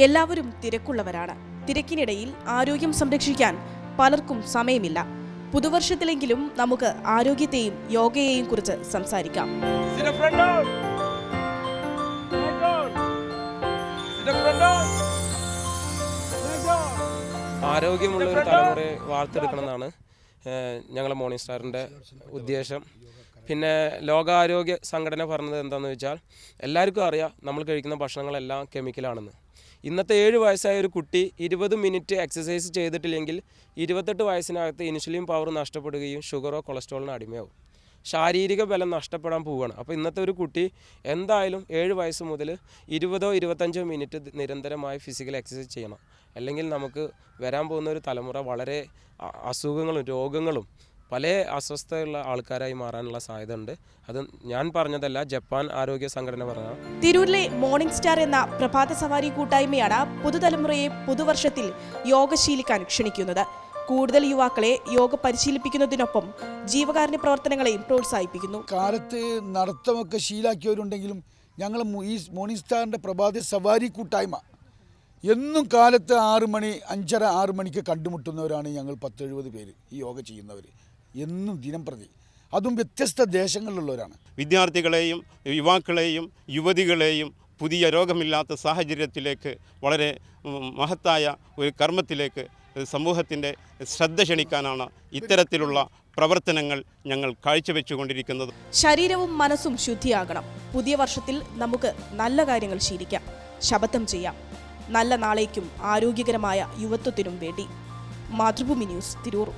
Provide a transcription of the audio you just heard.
എല്ലാവരും തിരക്കുള്ളവരാണ്. തിരക്കിനിടയിൽ ആരോഗ്യം സംരക്ഷിക്കാൻ പലർക്കും സമയമില്ല. പുതുവർഷത്തിലെങ്കിലും നമുക്ക് ആരോഗ്യത്തെയും യോഗയെയും കുറിച്ച് സംസാരിക്കാം. ആരോഗ്യമുള്ള ഒരു തലമുറയെ വാർത്തെടുക്കണം എന്നാണ് ഞങ്ങളെ മോർണിംഗ് സ്റ്റാറിന്റെ ഉദ്ദേശം. പിന്നെ ലോകാരോഗ്യ സംഘടന പറഞ്ഞത് എന്താണെന്ന് വെച്ചാൽ എല്ലാവർക്കും അറിയാം നമ്മൾ കഴിക്കുന്ന ഭക്ഷണങ്ങളെല്ലാം കെമിക്കലാണെന്ന് ഇന്നത്തെ ഏഴ് വയസ്സായ ഒരു കുട്ടി ഇരുപത് മിനിറ്റ് എക്സസൈസ് ചെയ്തിട്ടില്ലെങ്കിൽ ഇരുപത്തെട്ട് വയസ്സിനകത്ത് ഇൻസുലിൻ പവർ നഷ്ടപ്പെടുകയും ഷുഗറോ കൊളസ്ട്രോളിനോ അടിമയാവും. ശാരീരിക ബലം നഷ്ടപ്പെടാൻ പോവുകയാണ്. അപ്പോൾ ഇന്നത്തെ ഒരു കുട്ടി എന്തായാലും ഏഴ് വയസ്സ് മുതൽ ഇരുപതോ ഇരുപത്തഞ്ചോ മിനിറ്റ് നിരന്തരമായി ഫിസിക്കൽ എക്സസൈസ് ചെയ്യണം. അല്ലെങ്കിൽ നമുക്ക് വരാൻ പോകുന്ന ഒരു തലമുറ വളരെ അസുഖങ്ങളും രോഗങ്ങളും പല അസ്വസ്ഥയുള്ള ആൾക്കാരായി മാറാനുള്ള സാധ്യത ഉണ്ട് അത് ഞാൻ പറഞ്ഞതല്ല ജപ്പാൻ ആരോഗ്യ സംഘടന പറഞ്ഞ തിരൂരിലെ മോർണിംഗ് സ്റ്റാർ എന്ന പ്രഭാത സവാരി കൂട്ടായ്മയാണ് പുതുതലമുറയെ പുതുവർഷത്തിൽ യോഗ ശീലിക്കാൻ ക്ഷണിക്കുന്നത്. കൂടുതൽ യുവാക്കളെ യോഗ പരിശീലിപ്പിക്കുന്നതിനൊപ്പം ജീവകാരുണ്യ പ്രവർത്തനങ്ങളെയും പ്രോത്സാഹിപ്പിക്കുന്നു. കാലത്ത് നടത്തമൊക്കെ ശീലാക്കിയവരുണ്ടെങ്കിലും ഞങ്ങൾ ഈ മോർണിംഗ് സ്റ്റാറിന്റെ പ്രഭാത സവാരി കൂട്ടായ്മ എന്നും കാലത്ത് ആറ് മണി അഞ്ചര ആറ് മണിക്ക് കണ്ടുമുട്ടുന്നവരാണ് ഞങ്ങൾ പത്തെഴുപത് പേര് ഈ യോഗ ചെയ്യുന്നവർ എന്നും ദിനം പ്രതി. അതും വ്യത്യസ്ത ദേശങ്ങളിലുള്ളവരാണ്. വിദ്യാർത്ഥികളെയും യുവാക്കളെയും യുവതികളെയും പുതിയ രോഗമില്ലാത്ത സാഹചര്യത്തിലേക്ക് വളരെ മഹത്തായ ഒരു കർമ്മത്തിലേക്ക് സമൂഹത്തിന്റെ ശ്രദ്ധ ക്ഷണിക്കാനാണ് ഇത്തരത്തിലുള്ള പ്രവർത്തനങ്ങൾ ഞങ്ങൾ കാഴ്ചവെച്ചുകൊണ്ടിരിക്കുന്നത്. ശരീരവും മനസ്സും ശുദ്ധിയാകണം. പുതിയ വർഷത്തിൽ നമുക്ക് നല്ല കാര്യങ്ങൾ ശീലിക്കാം. ശപഥം ചെയ്യാം. നല്ല നാളേക്കും ആരോഗ്യകരമായ യുവത്വത്തിനും വേണ്ടി. മാതൃഭൂമി ന്യൂസ് തിരൂർ.